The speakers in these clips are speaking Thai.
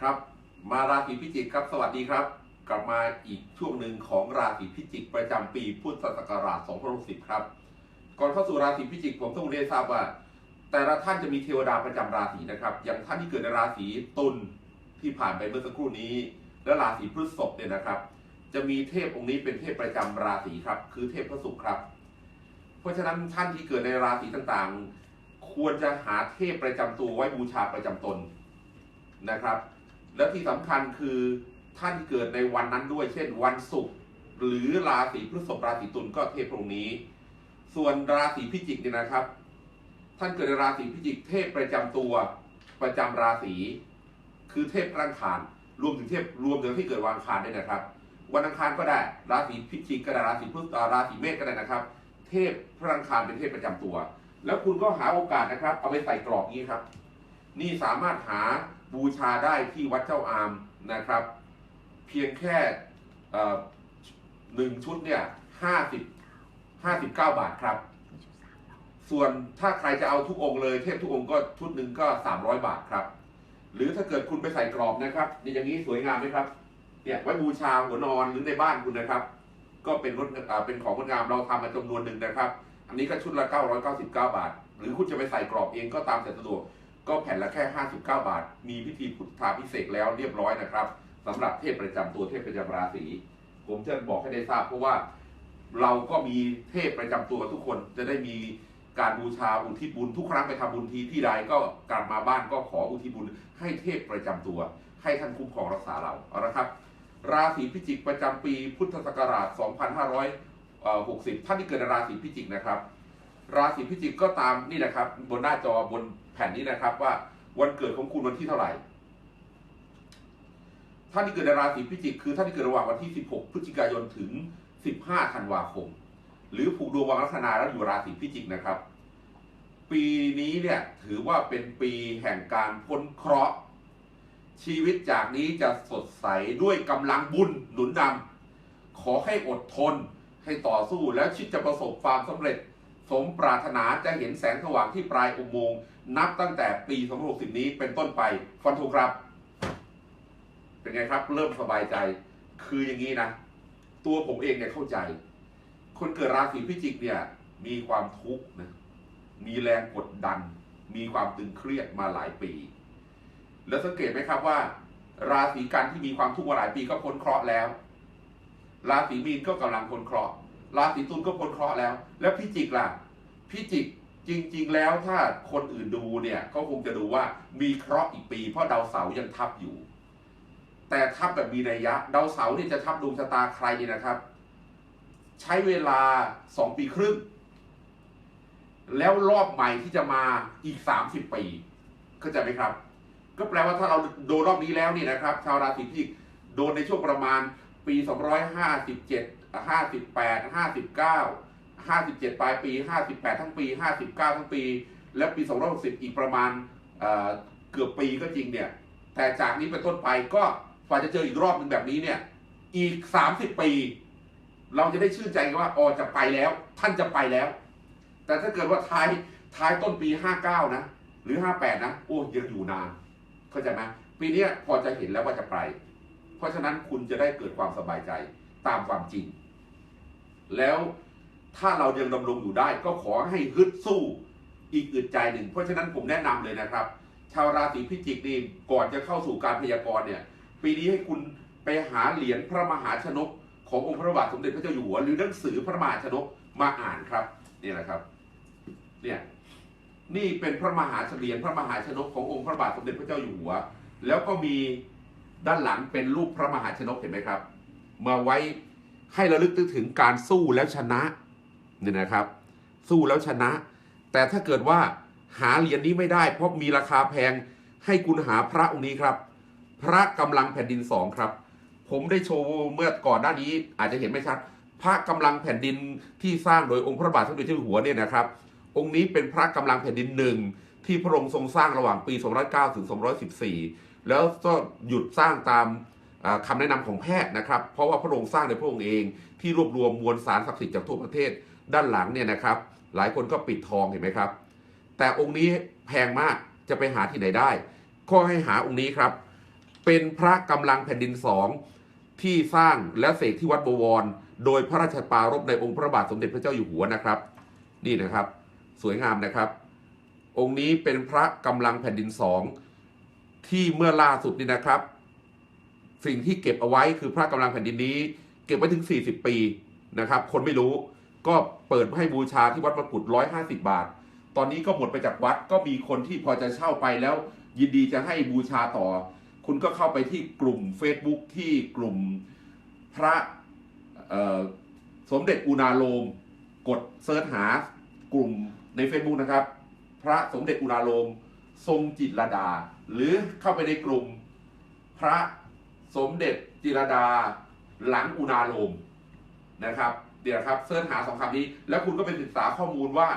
ครับ มาราศีพิจิกครับ สวัสดีครับ กลับมาอีกช่วงหนึ่งของราศีพิจิกประจำปีพุทธศักราช2060ครับ ก่อนเข้าสู่ราศีพิจิกผมต้องเรียนทราบว่า แต่ละท่านจะมีเทวดาประจำราศีนะครับ อย่างท่านที่เกิดในราศีตุลที่ผ่านไปเมื่อสักครู่นี้ และราศีพฤษภเนี่ยนะครับ จะมีเทพองค์นี้เป็นเทพประจำราศีครับ คือเทพพระศุกร์ครับ เพราะฉะนั้นท่านที่เกิดในราศีต่างๆ ควรจะหาเทพประจำตัวไว้บูชาประจำตนนะครับ และที่สำคัญคือท่านที่เกิดในวันนั้นด้วย เช่น วันศุกร์หรือราศีพฤษภราศีตุลก็เทพองค์นี้ ส่วนราศีพิจิกเนี่ยนะครับ ท่านเกิดในราศีพิจิกเทพประจำตัวประจำราศีคือเทพรังคารรวมถึงเทพรวมถึงที่เกิดวันอังคารด้วยนะครับ วันอังคารก็ได้ ราศีพิจิกก็ได้ราศีพฤษราศีเมษก็ได้นะครับ เทพพระอังคารเป็นเทพประจำตัว แล้วคุณก็หาโอกาสนะครับ เอาไปใส่กรอบนี้ครับ นี่สามารถหา บูชาได้ที่วัดเจ้าอามนะครับ เพียงแค่หนึ่งชุดเนี่ยห้าสิบห้าสิบเก้าบาทครับ ส่วนถ้าใครจะเอาทุกองค์เลยเทพทุกองค์ก็ชุดหนึ่งก็สามร้อยบาทครับ หรือถ้าเกิดคุณไปใส่กรอบนะครับนี่อย่างนี้สวยงามไหมครับเนี่ยไว้บูชาหัวนอนหรือในบ้านคุณนะครับ ก็เป็นรถเป็นของงดงามเราทำมาจำนวนหนึ่งนะครับ อันนี้ก็ชุดละ 999 บาท หรือคุณจะไปใส่กรอบเองก็ตามแต่สะดวก ก็แผ่นละแค่ 59 บาท มีพิธีพุทธาพิเศษแล้วเรียบร้อยนะครับสำหรับเทพประจำตัวเทพประจำราศีผมจะบอกให้ได้ทราบเพราะว่าเราก็มีเทพประจำตัวทุกคนจะได้มีการบูชาอุทิศบุญทุกครั้งไปทำบุญทีที่ใดก็กลับมาบ้านก็ขออุทิศบุญให้เทพประจำตัว ให้ท่านคุ้มครองรักษาเราเอาละครับ ราศีพิจิกประจำปีพุทธศักราช 2560 ท่านที่เกิดในราศีพิจิกนะครับ ราศีพิจิกก็ตามนี่นะครับ บนหน้าจอบน ผ่นนี้นะครับว่าวันเกิดของคุณวันที่เท่าไหร่ ท่านที่เกิดในราศีพิจิกคือท่านที่เกิดระหว่างวันที่ 16 พฤศจิกายนถึง 15 ธันวาคม หรือผูกดวงวางลัคนาแล้วอยู่ราศีพิจิกนะครับ ปีนี้เนี่ยถือว่าเป็นปีแห่งการพ้นเคราะห์ชีวิตจากนี้จะสดใสด้วยกำลังบุญหนุนนำขอให้อดทนให้ต่อสู้แล้วชิดจะประสบความสำเร็จ สมปรารถนาจะเห็นแสงสว่างที่ปลายอุโมงค์นับตั้งแต่ปี 2060 นี้เป็นต้นไปฟันธงครับ เป็นไงครับ เริ่มสบายใจ คืออย่างนี้นะ ตัวผมเองเนี่ยเข้าใจ คนเกิดราศีพิจิกเนี่ย มีความทุกข์นะมีแรงกดดัน มีความตึงเครียดมาหลายปี แล้วสังเกตไหมครับว่า ราศีกันที่มีความทุกข์มาหลายปีก็พ้นเคราะห์แล้ว ราศีมีนก็กำลังพ้นเคราะห์ ราศีตุลก็พ้นเคราะห์แล้ว แล้วพิจิกล่ะพิจิกจริง ๆ แล้วถ้าคนอื่นดูเนี่ยก็คงจะดูว่ามีเคราะห์อีกปี เพราะดาวเสาร์ยังทับอยู่ แต่ทับแบบมีนัยยะ ดาวเสาร์เนี่ยจะทับดวงชะตาใครเนี่ยนะครับ ใช้เวลาสองปีครึ่ง แล้วรอบใหม่ที่จะมาอีกสามสิบปีเข้าใจไหมครับ ก็แปลว่าถ้าเราโดนรอบนี้แล้วนี่นะครับ ชาวราศีพิจิกโดนในช่วงประมาณ ปี 257 58 59 57 ปลายปี 58 ทั้งปี 59 ทั้งปี และปี 260 อีกประมาณเเกือบปีก็จริงเนี่ย แต่จากนี้เป็นต้นไปก็กว่าจะเจออีกรอบหนึ่งแบบนี้เนี่ย อีก 30 ปี เราจะได้ชื่นใจว่าอ๋อจะไปแล้ว ท่านจะไปแล้ว แต่ถ้าเกิดว่าท้ายท้ายต้นปี 59 นะ หรือ 58 นะ โอ้ยังอยู่นาน เข้าใจไหมปีนี้พอจะเห็นแล้วว่าจะไป เพราะฉะนั้นคุณจะได้เกิดความสบายใจตามความจริง แล้วถ้าเรายังดำรงอยู่ได้ก็ขอให้ฮึดสู้อีกอึดใจหนึ่ง เพราะฉะนั้นผมแนะนำเลยนะครับ ชาวราศีพิจิกนี่ก่อนจะเข้าสู่การพยากรณ์เนี่ยปีนี้ให้คุณไปหาเหรียญพระมหาชนก ขององค์พระบาทสมเด็จพระเจ้าอยู่หัวหรือหนังสือพระมหาชนกมาอ่านครับนี่แหละครับเนี่ยนี่เป็นพระมหาเฉลียญพระมหาชนกขององค์พระบาทสมเด็จพระเจ้าอยู่หัว แล้วก็มี ด้านหลังเป็นรูปพระมหาชนกเห็นไหมครับ มาไว้ให้ระลึกถึงการสู้แล้วชนะเนี่ยนะครับ สู้แล้วชนะ แต่ถ้าเกิดว่าหาเหรียญนี้ไม่ได้ เพราะมีราคาแพงให้คุณหาพระองค์นี้ครับ พระกำลังแผ่นดินสองครับ ผมได้โชว์เมื่อก่อนหน้านี้อาจจะเห็นไม่ชัดพระกำลังแผ่นดินที่สร้างโดยองค์พระบาทสมเด็จเจ้าอยู่หัวเนี่ยนะครับ องค์นี้เป็นพระกำลังแผ่นดินหนึ่งที่พระองค์ทรงสร้างระหว่างปี 209 ถึง 214 แล้วก็หยุดสร้างตามอ่าคำแนะนำของแพทย์นะครับ เพราะว่าพระองค์สร้างในพระองค์เองที่รวบรวมมวลสารศักดิ์สิทธิ์จากทั่วประเทศด้านหลังเนี่ยนะครับ หลายคนก็ปิดทองเห็นไหมครับ แต่องค์นี้แพงมากจะไปหาที่ไหนได้ ก็ให้หาองค์นี้ครับ เป็นพระกำลังแผ่นดินสองที่สร้างและเสกที่วัดบวร โดยพระราชปารภในองค์พระบาทสมเด็จพระเจ้าอยู่หัวนะครับ นี่นะครับ สวยงามนะครับ องค์นี้เป็นพระกำลังแผ่นดินสอง ที่เมื่อล่าสุดนี่นะครับ สิ่งที่เก็บเอาไว้คือพระกำลังแผ่นดินนี้ เก็บไว้ถึง 40 ปีนะครับ คนไม่รู้ก็เปิดให้บูชาที่วัดมกุฎ150 บาท ตอนนี้ก็หมดไปจากวัดก็มีคนที่พอจะเช่าไปแล้ว ยินดีจะให้บูชาต่อ คุณก็เข้าไปที่กลุ่ม Facebook ที่กลุ่มพระสมเด็จอุณาโลม กดเซิร์ชหากลุ่มใน Facebook นะครับ พระสมเด็จอุณาโลม ทรงจิตรดา หรือเข้าไปในกลุ่มพระสมเด็จจิรดาหลังอุณาโลมนะครับเดี๋ยวครับเสิร์ชหาสองคำนี้ แล้วคุณก็ไปศึกษาข้อมูลว่า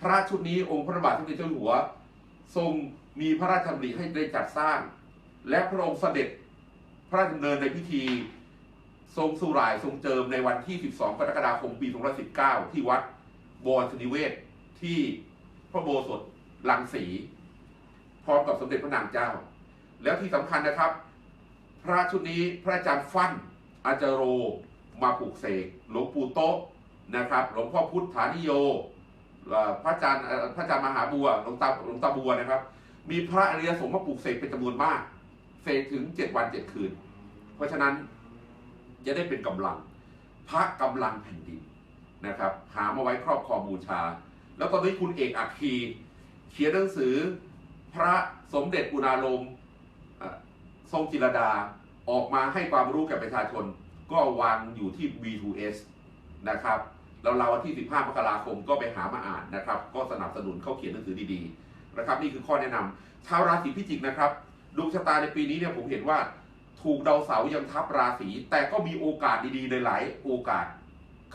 พระชุดนี้องค์พระบาทสมเด็จเจ้าอยู่หัว ทรงมีพระราชดำริให้ได้จัดสร้าง และพระองค์เสด็จพระราชดำเนินในพิธี ทรงสุรายทรงเจิมในวันที่ 12 กรกฎาคม ปี2519 ที่วัดบวรสนิเวศที่พระโบสถลังสี พร้อมกับสมเด็จพระนางเจ้า แล้วที่สำคัญนะครับ พระชุดนี้พระอาจารย์ฟั่นอาจารโร มาปลูกเสกหลวงปู่โต๊ะนะครับ หลวงพ่อพุทธานิโยพระอาจารย์พระอาจารย์มหาบัวหลวงตาหลวงตาบัวนะครับ มีพระอริยสงฆ์มาปลูกเสกเป็นจำนวนมากเสกถึงเจ็ดวันเจ็ดคืน เพราะฉะนั้นจะได้เป็นกำลังพระกำลังแผ่นดินนะครับ หามาไว้ครอบครองบูชา แล้วตอนนี้คุณเอกอัคคีเขียนหนังสือ พระสมเด็จอุณาลมทรงจิรดาออกมาให้ความรู้แก่ประชาชน ก็วางอยู่ที่ B2S นะครับแล้วเราวันที่ 15 มกราคมก็ไปหามาอ่านนะครับ ก็สนับสนุนเขาเขียนหนังสือดีๆนะครับ นี่คือข้อแนะนำชาวราศีพิจิกนะครับดวงชะตาในปีนี้เนี่ยผมเห็นว่าถูกดาวเสาร์ยังทับราศีแต่ก็มีโอกาสดีๆในหลายโอกาส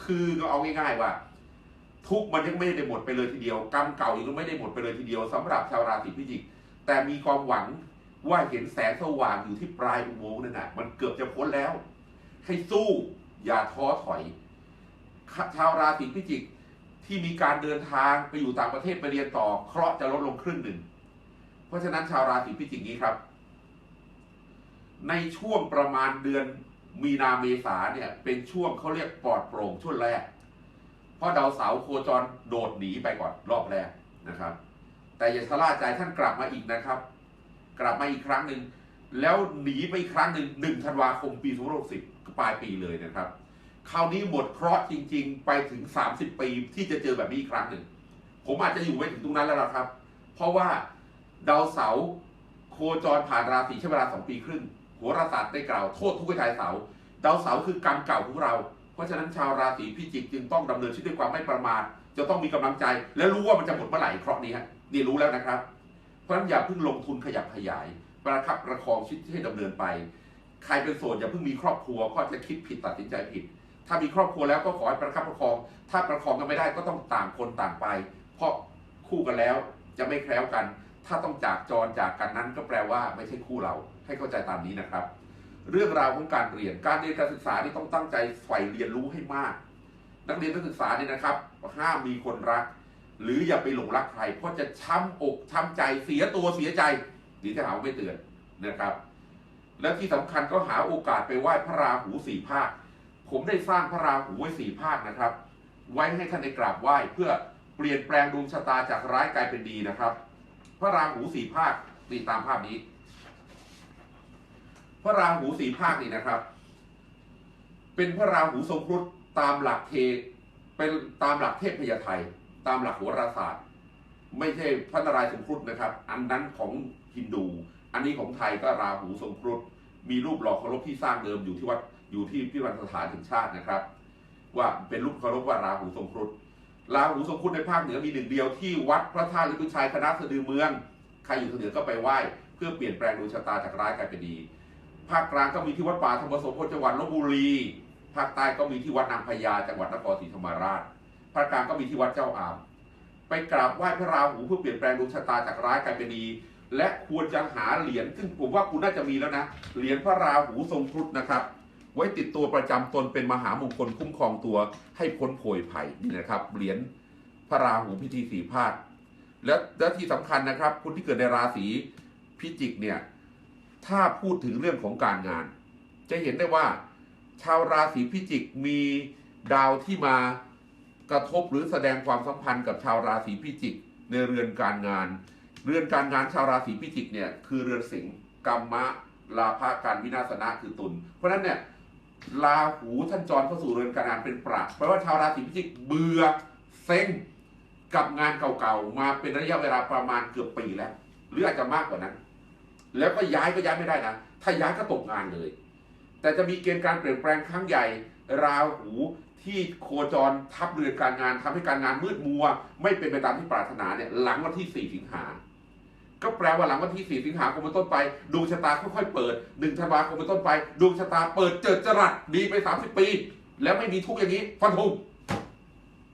คือก็เอาง่ายๆว่า ทุกมันยังไม่ได้หมดไปเลยทีเดียว กรรมเก่ายังไม่ได้หมดไปเลยทีเดียวสำหรับชาวราศีพิจิก แต่มีความหวังว่าเห็นแสงสว่างอยู่ที่ปลายอุโมงค์นั่นน่ะมันเกือบจะพ้นแล้ว ให้สู้อย่าท้อถอย ชาวราศีพิจิกที่มีการเดินทางไปอยู่ต่างประเทศไปเรียนต่อเคราะห์จะลดลงครึ่งหนึ่ง เพราะฉะนั้นชาวราศีพิจิกนี้ครับ ในช่วงประมาณเดือนมีนาเมษาเนี่ยเป็นช่วงเขาเรียกปลอดโปร่งช่วงแรก เพราะดาวเสาร์โคจรโดดหนีไปก่อนรอบแรกนะครับ แต่อย่าชะล่าใจท่านกลับมาอีกนะครับ กลับมาอีกครั้งหนึ่งแล้วหนีไปอีกครั้งหนึ่งหนึ่งธันวาคมปี2560ปลายปีเลยนะครับ คราวนี้หมดเคราะห์จริง ๆ ไปถึง 30 ปีที่จะเจอแบบนี้อีกครั้งหนึ่ง ผมอาจจะอยู่ไม่ถึงตรงนั้นแล้วละครับ เพราะว่าดาวเสาร์โคจรผ่านราศีใช้เวลาสองปีครึ่งโหราศาสตร์ได้กล่าวโทษทุกข์ทายเสาร์ดาวเสาร์คือกรรมเก่าของเรา ราะฉะนั้นชาวราศีพิจิกจึงต้องดำเนินชีวิตด้วยความไม่ประมาทจะต้องมีกำลังใจ และรู้ว่ามันจะหมดเมื่อไหร่เคราะห์นี้ฮะนี่รู้แล้วนะครับ เพราะฉะนั้นอย่าเพิ่งลงทุนขยับขยาย ประคับประคองชีวิตให้ดำเนินไป ใครเป็นโสดอย่าเพิ่งมีครอบครัวก็จะคิดผิดตัดสินใจผิด ถ้ามีครอบครัวแล้วก็ขอให้ประคับประคอง ถ้าประคองกันไม่ได้ก็ต้องต่างคนต่างไป เพราะคู่กันแล้วจะไม่แคล้วกัน ถ้าต้องจากจรจากกันนั้นก็แปลว่าไม่ใช่คู่เรา ให้เข้าใจตามนี้นะครับ เรื่องราวของการเรียน การเรียนการศึกษานี่ต้องตั้งใจใฝ่เรียนรู้ให้มาก นักเรียนนักศึกษาเนี่ยนะครับ ห้ามมีคนรัก หรืออย่าไปหลงรักใคร เพราะจะช้ำอกช้ำใจเสียตัวเสียใจดียวจะหาวไม่เตือนนะครับ และที่สำคัญก็หาโอกาสไปไหว้พระราหูสี่ภาค ผมได้สร้างพระราหูไว้สี่ภาคนะครับ ไว้ให้ท่านได้กราบไหว้เพื่อเปลี่ยนแปลงดวงชะตาจากร้ายกลายเป็นดีนะครับ พระราหูสี่ภาคตีตามภาพนี้ พระราหูสี่ภาคนี่นะครับ เป็นพระราหูทรงครุฑตามหลักเทเป็นตามหลักเทพพยาไทย ตามหลักโหราศาสตร์ ไม่ใช่พระนารายณ์ทรงครุฑนะครับ อันนั้นของฮินดู อันนี้ของไทยก็ราหูทรงครุฑมีรูปหล่อเคารพที่สร้างเดิมอยู่ที่วัดอยู่ที่พิพิธภัณฑ์สถานแห่งชาตินะครับ ว่าเป็นรูปเคารพว่าราหูทรงครุฑราหูทรงครุฑในภาคเหนือมีหนึ่งเดียวที่วัดพระธาตุลิพุชัยคณะสะดือเมือง ใครอยู่ทางเหนือก็ไปไหว้ เพื่อเปลี่ยนแปลงดวงชะตาจากร้ายกลายเป็นดี ภาคกลางก็มีที่วัดป่าธรรมโสพจังหวัดลบบุรี ภาคใต้ก็มีที่วัดนางพญาจังหวัดนครศรีธรรมราช ภาคกลางก็มีที่วัดเจ้าอาม ไปกราบไหว้พระราหูเพื่อเปลี่ยนแปลงดวงชะตาจากร้ายกลายเป็นดี และควรจะหาเหรียญซึ่งผมว่าคุณน่าจะมีแล้วนะ เหรียญพระราหูทรงครุฑนะครับ ไว้ติดตัวประจำตนเป็นมหามงคลคุ้มครองตัวให้พ้นโผยภัยนี่นะครับ เหรียญพระราหูพิธีสีภาคและและที่สำคัญนะครับคุณที่เกิดในราศีพิจิกเนี่ย ถ้าพูดถึงเรื่องของการงาน จะเห็นได้ว่า ชาวราศีพิจิกมีดาวที่มากระทบหรือแสดงความสัมพันธ์กับชาวราศีพิจิกในเรือนการงาน เรือนการงานชาวราศีพิจิกเนี่ยคือเรือนสิงห์กรรมะลาภการวินาศนะคือตุลเพราะฉะนั้นเนี่ยราหูท่านจรเข้าสู่เรือนการงานเป็นประแปลว่าชาวราศีพิจิกเบื่อเซ็งกับงานเก่าๆมาเป็นระยะเวลาประมาณเกือบปีแล้ว หรืออาจจะมากกว่านั้น แล้วก็ย้ายก็ย้ายไม่ได้นะ ถ้าย้ายก็ตกงานเลย แต่จะมีเกณฑ์การเปลี่ยนแปลงครั้งใหญ่ ราหูที่โคจรทับเรือนการงานทำให้การงานมืดมัว ไม่เป็นไปตามที่ปรารถนาเนี่ยหลังวันที่ 4 สิงหา ก็แปลว่าหลังวันที่ 4 สิงหาคมเป็นต้นไปดวงชะตาค่อยๆเปิด1ธันวาคมเป็นต้นไปดวงชะตาเปิดเจิดจรัสดีไป 30 ปี แล้วไม่มีทุกข์อย่างนี้ฟันธง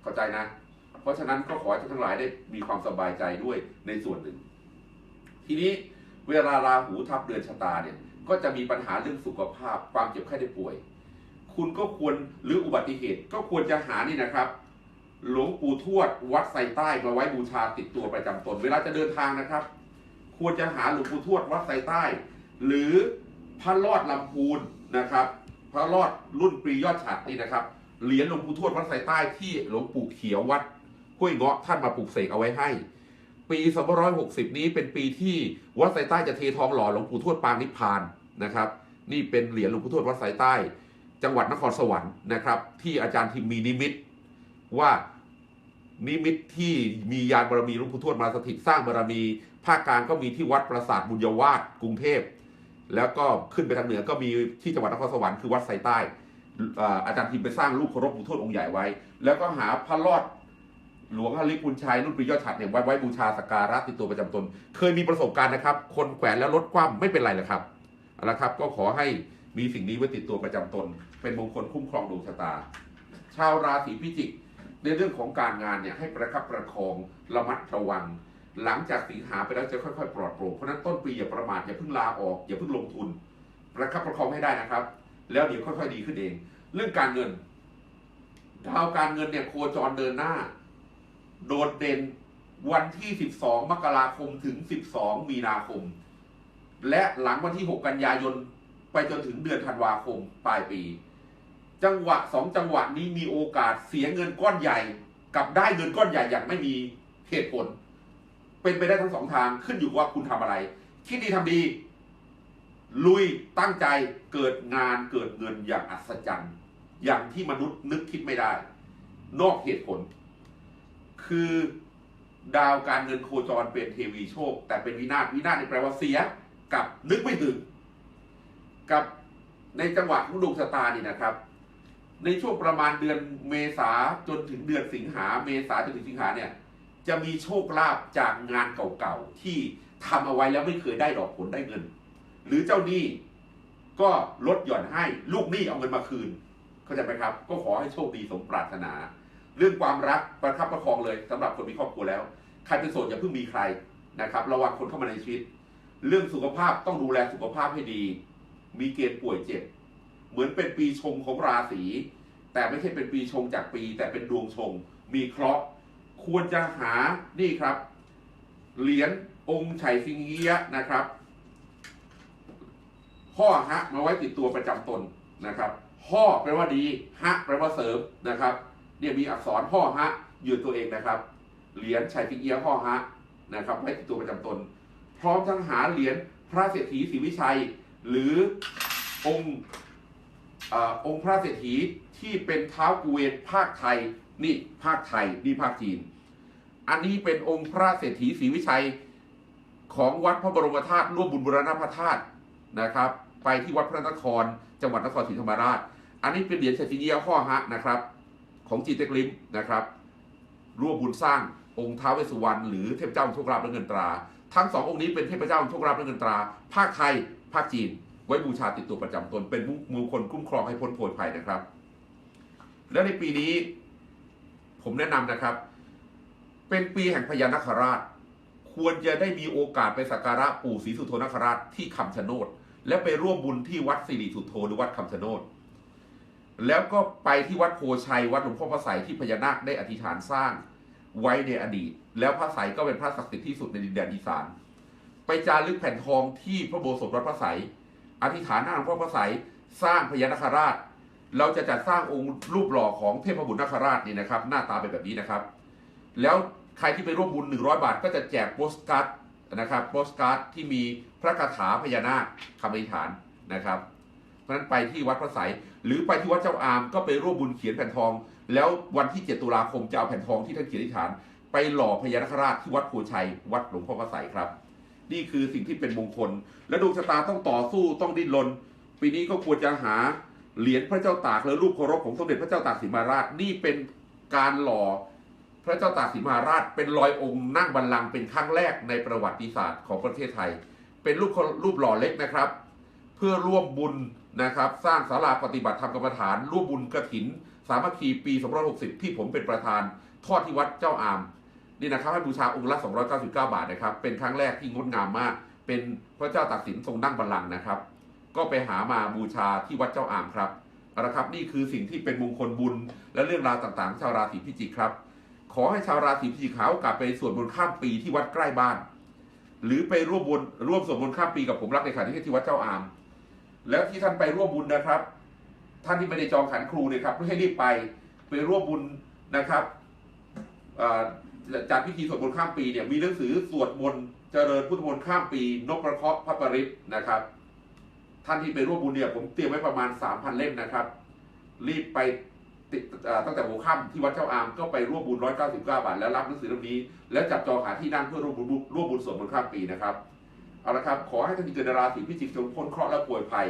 เข้าใจนะ เพราะฉะนั้นก็ขอให้ท่านทั้งหลายได้มีความสบายใจด้วยในส่วนหนึ่ง ทีนี้ เวลาราหูทับเดือนชะตาเนี่ยก็จะมีปัญหาเรื่องสุขภาพความเจ็บไข้ได้ป่วย คุณก็ควรหรืออุบัติเหตุก็ควรจะหานี่นะครับ หลวงปู่ทวดวัดไซใต้มาไว้บูชาติดตัวประจำตน เวลาจะเดินทางนะครับ ควรจะหาหลวงปู่ทวดวัดไซใต้ หรือพระรอดลำพูนนะครับ พระรอดรุ่นปรียอดฉัดนี่นะครับเหรียญหลวงปู่ทวดวัดไซใต้ที่หลวงปู่เขียววัดห้วยเงาะท่านมาปลูกเสกเอาไว้ให้ ปี2560 นี้เป็นปีที่วัดไซใต้จะเททองหล่อหลวงปู่ทวดปางนิพพานนะครับ นี่เป็นเหรียญหลวงปู่ทวดวัดไซใต้ จังหวัดนครสวรรค์นะครับ ที่อาจารย์ทิมมีนิมิตว่านิมิตที่มียานบารมีหลวงปู่ทวดมาสถิตสร้างบารมี ภาคกลางก็มีที่วัดปราสาทบุญยวาสกรุงเทพ แล้วก็ขึ้นไปทางเหนือก็มีที่จังหวัดนครสวรรค์คือวัดไซใต้อาอาจารย์ทิมไปสร้างรูปเคารพปู่ทวดองค์ใหญ่ไว้ แล้วก็หาพระรอด หลวงฮาริปุญชัยรุ่นปรียอดฉัดเนี่ยไว้ไว้บูชาสักการะติดตัวประจำตน เคยมีประสบการณ์นะครับ คนแขวนแล้วลดความไม่เป็นไรเลยครับเอาละครับ ก็ขอให้มีสิ่งนี้ไว้ติดตัวประจำตน เป็นมงคลคุ้มครองดวงชะตา ชาวราศีพิจิก ในเรื่องของการงานเนี่ยให้ประคับประคองระมัดระวัง หลังจากสิงหาไปแล้วจะค่อยๆ ปลอดโปร่งเพราะฉะนั้นต้นปีอย่าประมาทอย่าเพิ่งลาออกอย่าเพิ่งลงทุน ประคับประคองให้ได้นะครับ แล้วเดี๋ยวค่อยๆ ดีขึ้นเอง เรื่องการเงินดาวการเงินเนี่ยโคจรเดินหน้า โดดเด่นวันที่ 12 มกราคมถึง 12 มีนาคม และหลังวันที่ 6 กันยายน ไปจนถึงเดือนธันวาคมปลายปี จังหวะสองจังหวะนี้มีโอกาสเสียเงินก้อนใหญ่ กับได้เงินก้อนใหญ่อย่างไม่มีเหตุผล เป็นไปได้ทั้งสองทางขึ้นอยู่ว่าคุณทำอะไร คิดดีทำดี ลุยตั้งใจเกิดงานเกิดเงินอย่างอัศจรรย์ อย่างที่มนุษย์นึกคิดไม่ได้ นอกเหตุผล คือดาวการเงินโคจรเป็นเทวีโชค แต่เป็นวินาศวินาศในแปลว่าเสียกับนึกไม่ถึง กับในจังหวะของดวงชะตานี่นะครับ ในช่วงประมาณเดือนเมษาจนถึงเดือนสิงหาเมษาจนถึงสิงหาเนี่ยจะมีโชคลาภจากงานเก่าๆที่ทำเอาไว้แล้วไม่เคยได้ดอกผลได้เงิน หรือเจ้าหนี้ก็ลดหย่อนให้ลูกหนี้เอาเงินมาคืน เข้าใจไหมครับ ก็ขอให้โชคดีสมปรารถนา เรื่องความรักประคับประคองเลยสำหรับคนมีครอบครัวแล้ว ใครเป็นโสดอย่าเพิ่งมีใครนะครับ ระวังคนเข้ามาในชีวิต เรื่องสุขภาพต้องดูแลสุขภาพให้ดี มีเกณฑ์ป่วยเจ็บ เหมือนเป็นปีชงของราศี แต่ไม่ใช่เป็นปีชงจากปี แต่เป็นดวงชง มีเคราะห์ ควรจะหา นี่ครับ เหรียญองค์ไฉสิงเยียะนะครับห่อฮะมาไว้ติดตัวประจำตนนะครับห่อแปลว่าดี ฮะแปลว่าเสริมนะครับ เนี่ยมีอักษรห่อฮะอยู่ตัวเองนะครับ เหรียญชัยฟิงเอียห่อฮะนะครับไว้ติดตัวประจำตน พร้อมทั้งหาเหรียญพระเศรษฐีศรีวิชัย หรือองค์อาองค์พระเศรษฐีที่เป็นเท้ากุเวนภาคไทยนี่ภาคไทยนี่ภาคจีน อันนี้เป็นองค์พระเศรษฐีศรีวิชัยของวัดพระบรมธาตุร่วมบุญบูรณะพระธาตุนะครับ ไปที่วัดพระนคร จังหวัดนครศรีธรรมราช อันนี้เป็นเหรียญชัยสิงเยียข้อฮะนะครับ ของจีเต็กลิมนะครับ ร่วมบุญสร้างองค์ท้าวเวสสุวรรณหรือเทพเจ้าโชคลาภและเงินตรา ทั้งสององค์นี้เป็นเทพเจ้าโชคลาภและเงินตรา ภาคไทย ภาคจีน ไว้บูชาติดตัวประจำตน เป็นมงคลคุ้มครองให้พ้นโผยภัยนะครับ และในปีนี้ ผมแนะนำนะครับ เป็นปีแห่งพญานาคราช ควรจะได้มีโอกาสไปสักการะปู่ศรีสุโธนคราชที่คำชะโนดและไปร่วมบุญที่วัดสิริสุโธหรือวัดคำชะโนด แล้วก็ไปที่วัดโพชัย วัดหลวงพ่อพระไสยที่พญานาคได้อธิษฐานสร้างไว้ในอดีต แล้วพระไสยก็เป็นพระศักดิ์สิทธิ์ที่สุดในดินแดนอีสาน ไปจารึกแผ่นทองที่พระโบสถวัดพระไสยอธิษฐานหน้าหลวงพ่อพระไสยสร้างพญานาคราช เราจะจัดสร้างองค์รูปหล่อของเทพบุตรนาคราชนี่นะครับ หน้าตาเป็นแบบนี้นะครับ แล้วใครที่ไปร่วมบุญ 100 บาท ก็จะแจกโปสการ์ดนะครับโปสการ์ดที่มีพระคาถาพญานาคคำอธิษฐานนะครับ เพราะฉะนั้นไปที่วัดพระไสยหรือไปที่วัดเจ้าอามก็ไปร่วมบุญเขียนแผ่นทอง แล้ววันที่ 7 ตุลาคมจะเอาแผ่นทองที่ท่านเขียนอธิษฐาน ไปหล่อพญานาคราชที่วัดโพชัย วัดหลวงพ่อพระไสยครับ นี่คือสิ่งที่เป็นมงคล และดวงชะตาต้องต่อสู้ต้องดิ้นรนปีนี้ก็ควรจะหาเหรียญพระเจ้าตากและรูปเคารพของสมเด็จพระเจ้าตากสินมหาราชนี่เป็นการหล่อพระเจ้าตากสินมหาราชเป็นรอยองค์นั่งบัลลังก์เป็นครั้งแรกในประวัติศาสตร์ของประเทศไทย เป็นรูปรูปหล่อเล็กนะครับ เพื่อร่วมบุญนะครับ สร้างศาลาปฏิบัติธรรมกรรมฐาน ร่วมบุญกระถิน สามัคคีปี 260 ที่ผมเป็นประธาน ทอดที่วัดเจ้าอาม นี่นะครับให้บูชาองค์ละ 299 บาทนะครับ เป็นครั้งแรกที่งดงามมาก เป็นพระเจ้าตากสินทรงนั่งบัลลังก์นะครับ ก็ไปหามาบูชาที่วัดเจ้าอามครับเอาละครับนี่คือสิ่งที่เป็นมงคลบุญ และเรื่องราวต่างๆ ชาวราศีพิจิกครับ ขอให้ชาวราศีพิจิกหาโอกาสไปสวดมนต์ข้ามปีที่วัดใกล้บ้าน หรือไปร่วมบุญร่วมสวดมนต์ข้ามปีกับผมรักในขันที่ที่วัดเจ้าอาม แล้วที่ท่านไปร่วมบุญนะครับ ท่านที่ไม่ได้จองขันครูเนี่ยครับให้รีบไปไปร่วมบุญนะครับอ่าจัดพิธีสวดมนต์ข้ามปีเนี่ยมีหนังสือสวดมนต์เจริญพุทธมนต์ข้ามปี นกกระเคาะพระปริตนะครับ ท่านที่ไปร่วมบุญเนี่ยผมเตรียมไว้ประมาณ 3,000 เล่มนะครับ รีบไปติดตั้งแต่หัวค่ำที่วัดเจ้าอามก็ไปร่วมบุญ 199 บาท แล้วรับหนังสือเล่มนี้ แล้วจับจองหาที่นั่งเพื่อร่วมบุญร่วมบุญสวดมนต์ข้ามปีนะครับ เอาละครับขอให้ท่านที่เกิดราศีพิจิกจงพ้นเคราะห์และป่วยภัย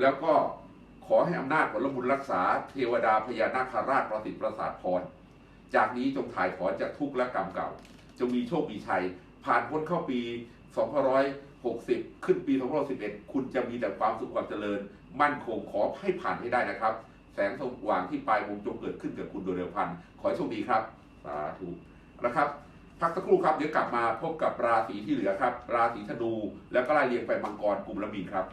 แล้วก็ขอให้อำนาจผลบุญรักษาเทวดาพญานาคราชประสิทธิ์ประสาทพรจากนี้จงถ่ายถอนจากทุกข์และกรรมเก่า จงมีโชคมีชัย ผ่านพ้นเข้าปี2560 ขึ้นปี2511 คุณจะมีแต่ความสุขความเจริญ มั่นคงขอให้ผ่านให้ได้นะครับ แสงสว่างที่ปลายวงจงเกิดขึ้นกับคุณโดยเร็วพันขอโชคดีครับ สาธุนะครับ พักสักครู่ครับเดี๋ยวกลับมาพบกับราศีที่เหลือครับ ราศีธนูแล้วก็ไล่เรียงไปมังกรกลุ่มละมีนครับ